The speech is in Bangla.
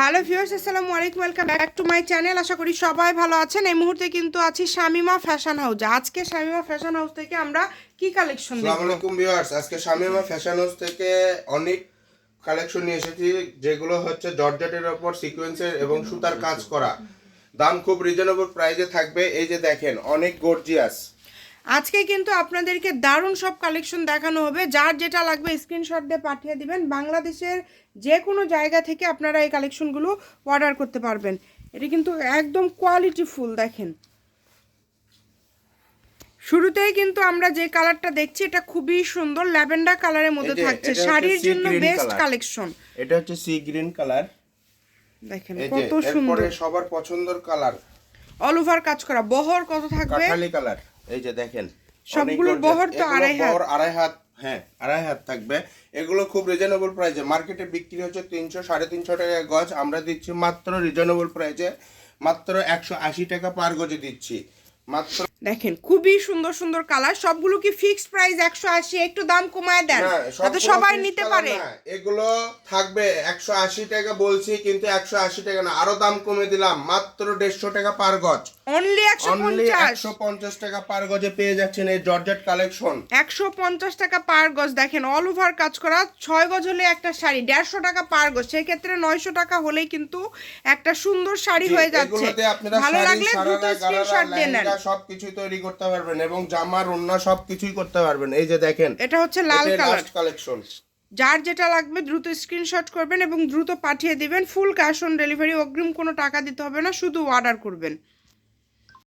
হ্যালো ভিউয়ার্স, আসসালামু আলাইকুম, welcome back to my channel. আশা করি সবাই ভালো আছেন। এই মুহূর্তে কিন্তু আছি শামিমা ফ্যাশন হাউস আজকে শামিমা ফ্যাশন হাউস থেকে আমরা কি কালেকশন আসসালামু দেখব আলাইকুম ভিউয়ার্স, আজকে শামিমা ফ্যাশন হাউস থেকে অনেক কালেকশন নিয়ে এসেছি, যেগুলো হচ্ছে জর্জেটের ওপর সিকোয়েন্সের এবং সুতার কাজ করা। দাম খুব রিজনেবল প্রাইসে থাকবে। এই যে দেখেন, অনেক গর্জিয়াস আজকে কিন্তু আপনাদেরকে দারুণ সব কালেকশন দেখানো হবে। যার যেটা লাগবে স্ক্রিনশট দিয়ে পাঠিয়ে দিবেন। বাংলাদেশের যে কোনো জায়গা থেকে আপনারা এই কালেকশনগুলো অর্ডার করতে পারবেন। এটা কিন্তু একদম কোয়ালিটি ফুল দেখেন। শুরুতেই কিন্তু আমরা যে কালারটা দেখছি এটা খুবই সুন্দর। ল্যাভেন্ডার কালারের মধ্যে থাকছে। শাড়ির জন্য বেস্ট কালেকশন এটা হচ্ছে সি গ্রিন কালার দেখেন কত সুন্দর। সবার পছন্দের কালার অল ওভার কাজ করা। বহর কত থাকবে? কাঠালি কালার এই যে দেখেন সবগুলো অনেক বহর তো আড়াই হাত। বহর আড়াই হাত হ্যাঁ আড়াই হাত থাকবে। এগুলো খুব রিজনেবল প্রাইসে মার্কেটে বিক্রি হচ্ছে তিনশো সাড়ে তিনশো টাকা গজ। আমরা দিচ্ছি মাত্র রিজনেবল প্রাইসে মাত্র একশো আশি টাকা পার গজে দিচ্ছি। মাত্র দেখেন খুবই সুন্দর সুন্দর কালার। সবগুলো কি ফিক্সড প্রাইস একশো আশি? একটু দাম কমায় দেন যাতে সবাই নিতে পারে। এগুলো থাকবে একশো আশি টাকা বলছি কিন্তু একশো আশি টাকা না আরও দাম কমে দিলাম মাত্র দেড়শো টাকা পার গজ। অনলি একশো একশো পঞ্চাশ টাকা পার গজে পেয়ে যাচ্ছেন এই জর্জেট কালেকশন। একশো পঞ্চাশ টাকা পার গজ দেখেন অল ওভার কাজ করা ছয় গজ হলে একটা শাড়ি দেড়শো টাকা পার গজ সেক্ষেত্রে নয়শো টাকা হলেই কিন্তু একটা সুন্দর শাড়ি হয়ে যাচ্ছে। ভালো লাগলে দ্রুত স্ক্রিনশট দিয়ে নেন। লেহেঙ্গা সবকিছুই তৈরি করতে পারবেন এবং জামার ওন্না সবকিছুই করতে পারবেন। এই যে দেখেন এটা হচ্ছে লাল কালার কালেকশন যার যেটা লাগবে দ্রুত স্ক্রিনশট করবেন এবং দ্রুত পাঠিয়ে দিবেন। ফুল ক্যাশ অন ডেলিভারি অগ্রিম কোনো টাকা দিতে হবে না শুধু অর্ডার করবেন।